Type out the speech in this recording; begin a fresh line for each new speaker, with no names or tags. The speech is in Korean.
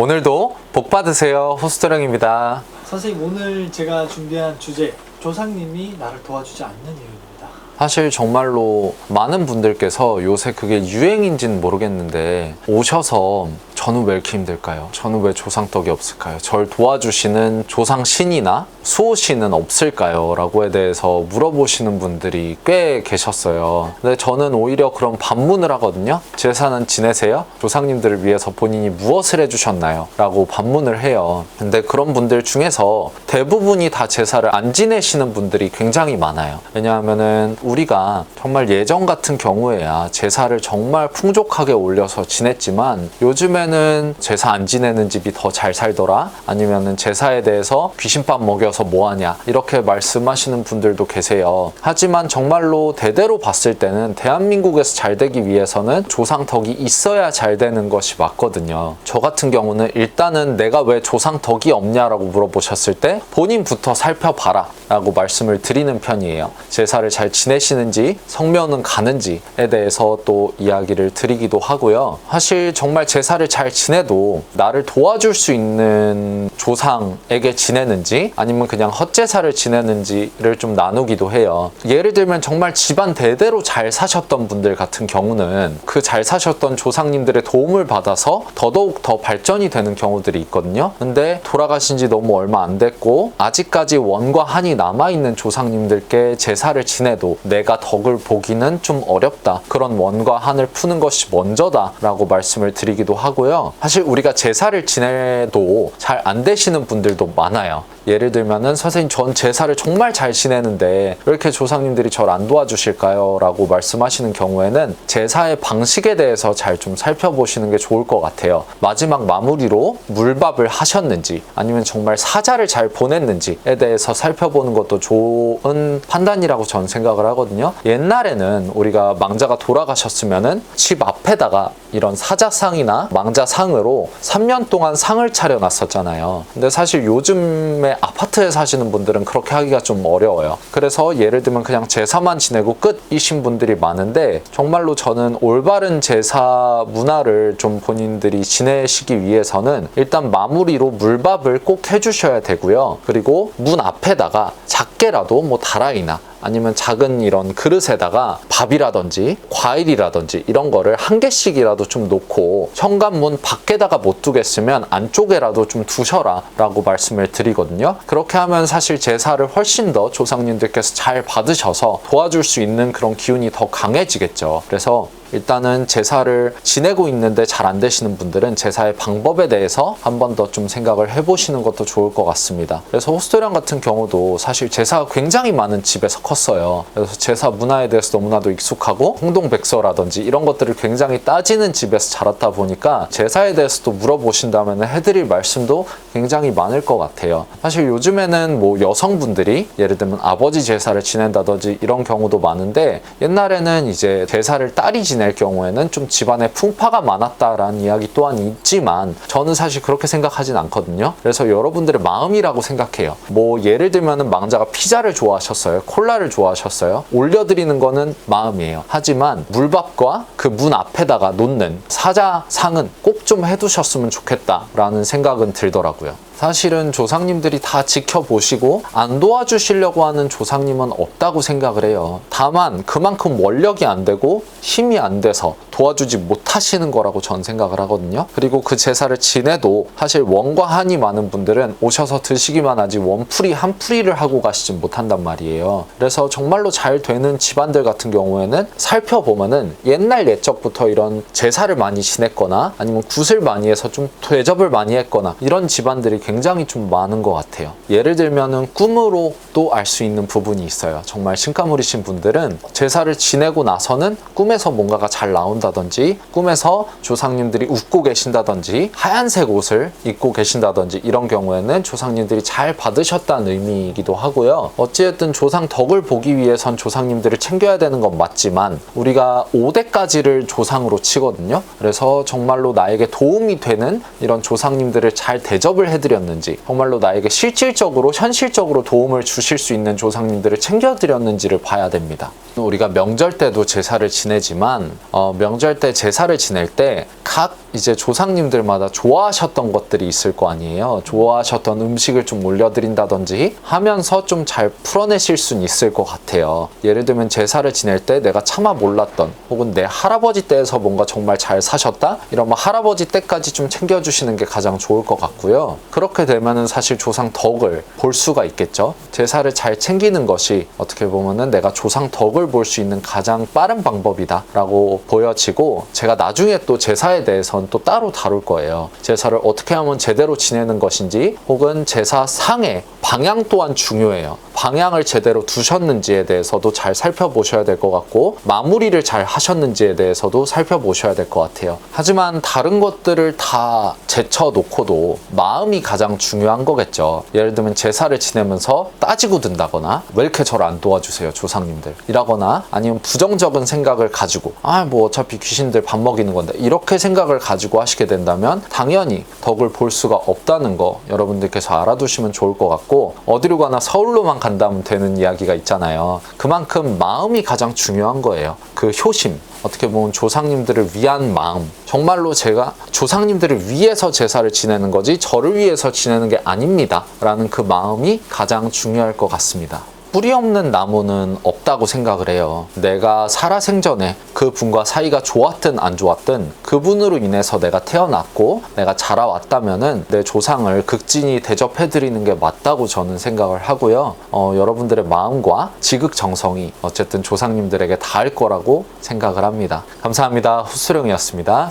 오늘도 복 받으세요. 호스트령입니다.
선생님 오늘 제가 준비한 주제 조상님이 나를 도와주지 않는 이유입니다.
사실 정말로 많은 분들께서 요새 그게 유행인지는 모르겠는데 오셔서 저는 왜 이렇게 힘들까요? 저는 왜 조상떡이 없을까요? 절 도와주시는 조상신이나 수호신은 없을까요? 라고에 대해서 물어보시는 분들이 꽤 계셨어요. 근데 저는 오히려 그런 반문을 하거든요. 제사는 지내세요? 조상님들을 위해서 본인이 무엇을 해주셨나요? 라고 반문을 해요. 근데 그런 분들 중에서 대부분이 다 제사를 안 지내시는 분들이 굉장히 많아요. 왜냐하면은 우리가 정말 예전 같은 경우에야 제사를 정말 풍족하게 올려서 지냈지만 요즘 에는 제사 안 지내는 집이 더 잘 살더라 아니면은 제사에 대해서 귀신밥 먹여서 뭐하냐 이렇게 말씀하시는 분들도 계세요. 하지만 정말로 대대로 봤을 때는 대한민국에서 잘 되기 위해서는 조상덕이 있어야 잘 되는 것이 맞거든요. 저 같은 경우는 일단은 내가 왜 조상덕이 없냐라고 물어보셨을 때 본인부터 살펴봐라 라고 말씀을 드리는 편이에요. 제사를 잘 지내시는지 성묘는 가는지에 대해서 또 이야기를 드리기도 하고요. 사실 정말 제사를 잘 지내도 나를 도와줄 수 있는 조상에게 지내는지 아니면 그냥 헛제사를 지내는지를 좀 나누기도 해요. 예를 들면 정말 집안 대대로 잘 사셨던 분들 같은 경우는 그 잘 사셨던 조상님들의 도움을 받아서 더더욱 더 발전이 되는 경우들이 있거든요. 근데 돌아가신 지 너무 얼마 안 됐고 아직까지 원과 한이 남아있는 조상님들께 제사를 지내도 내가 덕을 보기는 좀 어렵다. 그런 원과 한을 푸는 것이 먼저다. 라고 말씀을 드리기도 하 고요. 사실 우리가 제사를 지내도 잘 안 되시는 분들도 많아요. 예를 들면은 선생님 전 제사를 정말 잘 지내는데 왜 이렇게 조상님들이 절 안 도와주실까요? 라고 말씀하시는 경우에는 제사의 방식에 대해서 잘 좀 살펴보시는 게 좋을 것 같아요. 마지막 마무리로 물밥을 하셨는지 아니면 정말 사자를 잘 보냈는지에 대해서 살펴보는 것도 좋은 판단이라고 저는 생각을 하거든요. 옛날에는 우리가 망자가 돌아가셨으면은 집 앞에다가 이런 사자상이나 망자상으로 3년 동안 상을 차려놨었잖아요. 근데 사실 요즘에 아파트에 사시는 분들은 그렇게 하기가 좀 어려워요. 그래서 예를 들면 그냥 제사만 지내고 끝이신 분들이 많은데 정말로 저는 올바른 제사 문화를 좀 본인들이 지내시기 위해서는 일단 마무리로 물밥을 꼭 해주셔야 되고요. 그리고 문 앞에다가 작게라도 뭐 다라이나 아니면 작은 이런 그릇에다가 밥이라든지 과일이라든지 이런 거를 한 개씩이라도 좀 놓고 현관문 밖에다가 못 두겠으면 안쪽에라도 좀 두셔라 라고 말씀을 드리거든요. 그렇게 하면 사실 제사를 훨씬 더 조상님들께서 잘 받으셔서 도와줄 수 있는 그런 기운이 더 강해지겠죠. 그래서 일단은 제사를 지내고 있는데 잘 안 되시는 분들은 제사의 방법에 대해서 한 번 더 좀 생각을 해보시는 것도 좋을 것 같습니다. 그래서 호스토량 같은 경우도 사실 제사가 굉장히 많은 집에서 컸어요. 그래서 제사 문화에 대해서 너무나도 익숙하고 홍동백서라든지 이런 것들을 굉장히 따지는 집에서 자랐다 보니까 제사에 대해서도 물어보신다면 해드릴 말씀도 굉장히 많을 것 같아요. 사실 요즘에는 뭐 여성분들이 예를 들면 아버지 제사를 지낸다든지 이런 경우도 많은데 옛날에는 이제 제사를 딸이 지낼 경우에는 좀 집안에 풍파가 많았다라는 이야기 또한 있지만 저는 사실 그렇게 생각하진 않거든요. 그래서 여러분들의 마음이라고 생각해요. 뭐 예를 들면은 망자가 피자를 좋아하셨어요. 콜라를 좋아하셨어요. 올려드리는 거는 마음이에요. 하지만 물밥과 그 문 앞에다가 놓는 사자상은 꼭 좀 해두셨으면 좋겠다라는 생각은 들더라고요. 사실은 조상님들이 다 지켜보시고 안 도와주시려고 하는 조상님은 없다고 생각을 해요. 다만 그만큼 원력이 안 되고 힘이 안 돼서 도와주지 못하시는 거라고 전 생각을 하거든요. 그리고 그 제사를 지내도 사실 원과 한이 많은 분들은 오셔서 드시기만 하지 원풀이 한 풀이를 하고 가시지 못한단 말이에요. 그래서 정말로 잘 되는 집안들 같은 경우에는 살펴보면은 옛날 옛적부터 이런 제사를 많이 지냈거나 아니면 굿을 많이 해서 좀 대접을 많이 했거나 이런 집안들이 굉장히 좀 많은 것 같아요. 예를 들면은 꿈으로 도알수 있는 부분이 있어요. 정말 신가물이신 분들은 제사를 지내고 나서는 꿈에서 뭔가가 잘 나온다든지 꿈에서 조상님들이 웃고 계신다든지 하얀색 옷을 입고 계신다든지 이런 경우에는 조상님들이 잘 받으셨다는 의미이기도 하고요. 어찌됐든 조상 덕을 보기 위해선 조상님들을 챙겨야 되는 건 맞지만 우리가 5대까지를 조상으로 치거든요. 그래서 정말로 나에게 도움이 되는 이런 조상님들을 잘 대접을 해드렸는지 정말로 나에게 실질적으로 현실적으로 도움을 주실 수 있는 조상님들을 챙겨드렸는지를 봐야 됩니다. 우리가 명절 때도 제사를 지내지만 어, 명절 때 제사를 지낼 때 각 이제 조상님들마다 좋아하셨던 것들이 있을 거 아니에요. 좋아하셨던 음식을 좀 올려드린다든지 하면서 좀 잘 풀어내실 수는 있을 것 같아요. 예를 들면 제사를 지낼 때 내가 차마 몰랐던 혹은 내 할아버지 때에서 뭔가 정말 잘 사셨다? 이러면 할아버지 때까지 좀 챙겨주시는 게 가장 좋을 것 같고요. 그렇게 되면은 사실 조상 덕을 볼 수가 있겠죠. 제 사를 잘 챙기는 것이 어떻게 보면은 내가 조상 덕을 볼 수 있는 가장 빠른 방법이다라고 보여지고 제가 나중에 또 제사에 대해서는 또 따로 다룰 거예요. 제사를 어떻게 하면 제대로 지내는 것인지 혹은 제사 상의 방향 또한 중요해요. 방향을 제대로 두셨는지에 대해서도 잘 살펴보셔야 될 것 같고 마무리를 잘 하셨는지에 대해서도 살펴보셔야 될 것 같아요. 하지만 다른 것들을 다 제쳐놓고도 마음이 가장 중요한 거겠죠. 예를 들면 제사를 지내면서 따지고 든다거나 왜 이렇게 저를 안 도와주세요 조상님들? 이라거나 아니면 부정적인 생각을 가지고 아 뭐 어차피 귀신들 밥 먹이는 건데 이렇게 생각을 가지고 하시게 된다면 당연히 덕을 볼 수가 없다는 거 여러분들께서 알아두시면 좋을 것 같고 어디로 가나 서울로만 간다면 되는 이야기가 있잖아요. 그만큼 마음이 가장 중요한 거예요. 그 효심 어떻게 보면 조상님들을 위한 마음. 정말로 제가 조상님들을 위해서 제사를 지내는 거지 저를 위해서 지내는 게 아닙니다 라는 그 마음이 가장 중요할 것 같습니다 뿌리 없는 나무는 없다고 생각을 해요. 내가 살아생전에 그 분과 사이가 좋았든 안 좋았든 그분으로 인해서 내가 태어났고 내가 자라왔다면은 내 조상을 극진히 대접해드리는 게 맞다고 저는 생각을 하고요. 어, 여러분들의 마음과 지극정성이 어쨌든 조상님들에게 닿을 거라고 생각을 합니다. 감사합니다. 후수령이었습니다.